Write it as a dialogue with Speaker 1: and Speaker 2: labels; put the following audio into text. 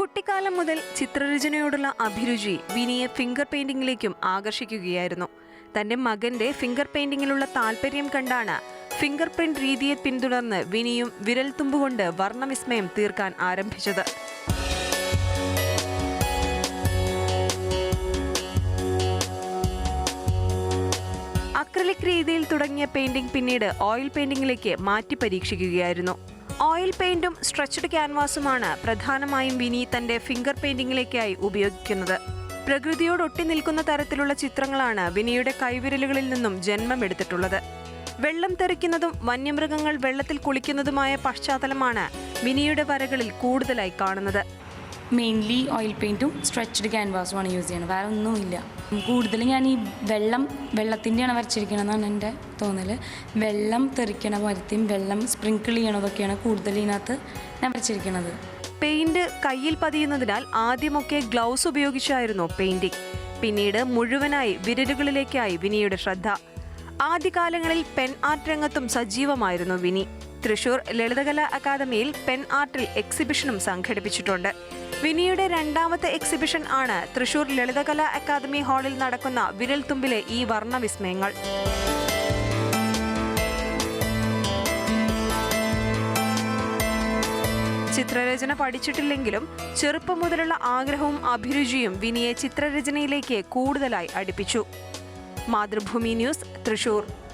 Speaker 1: കുട്ടിക്കാലം മുതൽ ചിത്രരചനയോടുള്ള അഭിരുചി വിനിയെ ഫിംഗർ പെയിന്റിംഗിലേക്കും ആകർഷിക്കുകയായിരുന്നു. തന്റെ മകന്റെ ഫിംഗർ പെയിന്റിംഗിലുള്ള താല്പര്യം കണ്ടാണ് ഫിംഗർ പ്രിന്റ് രീതിയെ പിന്തുടർന്ന് വിനിയും വിരൽ തുമ്പുകൊണ്ട് വർണവിസ്മയം തീർക്കാൻ ആരംഭിച്ചത്. അക്രലിക് രീതിയിൽ തുടങ്ങിയ പെയിന്റിംഗ് പിന്നീട് ഓയിൽ പെയിന്റിംഗിലേക്ക് മാറ്റി പരീക്ഷിക്കുകയായിരുന്നു. ഓയിൽ പെയിന്റും സ്ട്രെച്ച്ഡ് ക്യാൻവാസുമാണ് പ്രധാനമായും വിനി തന്റെ ഫിംഗർ പെയിന്റിംഗിലേക്കായി ഉപയോഗിക്കുന്നത്. പ്രകൃതിയോടൊട്ടി നിൽക്കുന്ന തരത്തിലുള്ള ചിത്രങ്ങളാണ് വിനിയുടെ കൈവിരലുകളിൽ നിന്നും ജന്മമെടുത്തിട്ടുള്ളത് വെള്ളം തെറിക്കുന്നതും വന്യമൃഗങ്ങൾ വെള്ളത്തിൽ കുളിക്കുന്നതുമായ പശ്ചാത്തലമാണ് വിനിയുടെ വരകളിൽ കൂടുതലായി കാണുന്നത്.
Speaker 2: മെയിൻലി ഓയിൽ പെയിന്റും സ്ട്രെച്ച്ഡ് ക്യാൻവാസുമാണ് യൂസ് ചെയ്യുന്നത്. വേറെ ഒന്നുമില്ല. കൂടുതലും ഞാൻ ഈ വെള്ളം വെള്ളത്തിന്റെയാണ് വരച്ചിരിക്കണമെന്നാണ് എന്റെ തോന്നൽ വെള്ളം തെറിക്കണ പോലത്തെയും വെള്ളം സ്പ്രിങ്കിൾ ചെയ്യണതൊക്കെയാണ് കൂടുതൽ ഇതിനകത്ത് ഞാൻ വരച്ചിരിക്കുന്നത്.
Speaker 1: പെയിന്റ് കയ്യിൽ പതിയുന്നതിനാൽ ആദ്യമൊക്കെ ഗ്ലൗസ് ഉപയോഗിച്ചായിരുന്നു പെയിൻറിങ് പിന്നീട് മുഴുവനായി വിരലുകളിലേക്കായി വിനിയുടെ ശ്രദ്ധ. ആദ്യകാലങ്ങളിൽ പെൻ ആർട്ട് രംഗത്തും സജീവമായിരുന്നു വിനി. തൃശൂർ ലളിതകലാ അക്കാദമിയിൽ പെൻ ആർട്ടിൽ എക്സിബിഷനും സംഘടിപ്പിച്ചിട്ടുണ്ട്. വിനിയുടെ രണ്ടാമത്തെ എക്സിബിഷൻ ആണ് തൃശൂർ ലളിതകലാ അക്കാദമി ഹാളിൽ നടക്കുന്ന വിരൽ തുമ്പിലെ ഈ വർണവിസ്മയങ്ങൾ. ചിത്രരചന പഠിച്ചിട്ടില്ലെങ്കിലും ചെറുപ്പം മുതലുള്ള ആഗ്രഹവും അഭിരുചിയും വിനിയെ ചിത്രരചനയിലേക്ക് കൂടുതലായി അടുപ്പിച്ചു. മാതൃഭൂമി ന്യൂസ് തൃശൂർ.